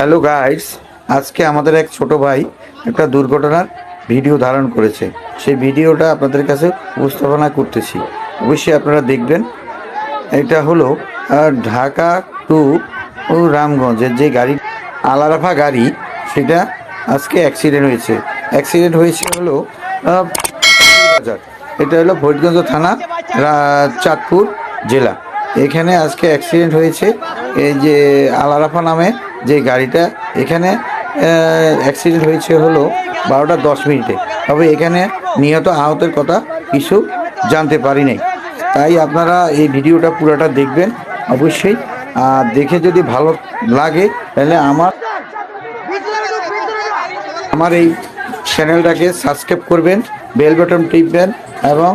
Hello guides আজকে আমাদের এক ছোট ভাই একটা দুর্ঘটনার ভিডিও ধারণ করেছে। সেই ভিডিওটা আপনাদের কাছে উপস্থাপনা করতেছি। অবশ্যই আপনারা দেখবেন। এটা হলো ঢাকা টু রামগঞ্জের যে গাড়ি, আলারাফা গাড়ি, সেটা আজকে অ্যাক্সিডেন্ট হয়েছে। অ্যাক্সিডেন্ট হয়েছে হলো এটা হলো ভৈরগঞ্জ থানা চাঁদপুর জেলা। এখানে আজকে অ্যাক্সিডেন্ট হয়েছে। এই যে আলারাফা নামে যে গাড়িটা, এখানে অ্যাক্সিডেন্ট হয়েছে হলো বারোটা দশ মিনিটে। তবে এখানে নিহত আহতের কথা কিছু জানতে পারি নাই। তাই আপনারা এই ভিডিওটা পুরোটা দেখবেন অবশ্যই। আর দেখে যদি ভালো লাগে, তাহলে আমার আমার এই চ্যানেলটাকে সাবস্ক্রাইব করবেন বেল বাটন টিপবেন, এবং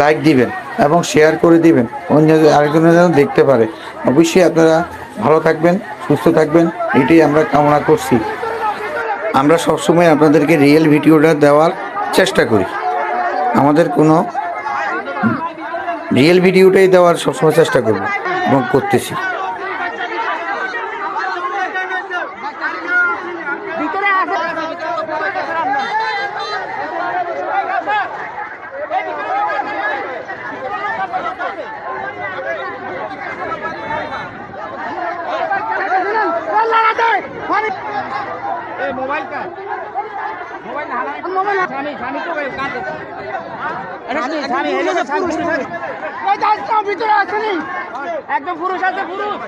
লাইক দিবেন। এবং শেয়ার করে দিবেন। অন্য আরেকজনের যেন দেখতে পারে। অবশ্যই আপনারা ভালো থাকবেন, সুস্থ থাকবেন, এটাই আমরা কামনা করছি। আমরা সবসময় আপনাদেরকে রিয়েল ভিডিওটা দেওয়ার চেষ্টা করি। আমাদের কোনো রিয়েল ভিডিওটাই দেওয়ার সবসময় চেষ্টা করব এবং করতেছি। ভিতরে ভিতরে আসেনি। একদম পুরুষ আছে পুরুষ।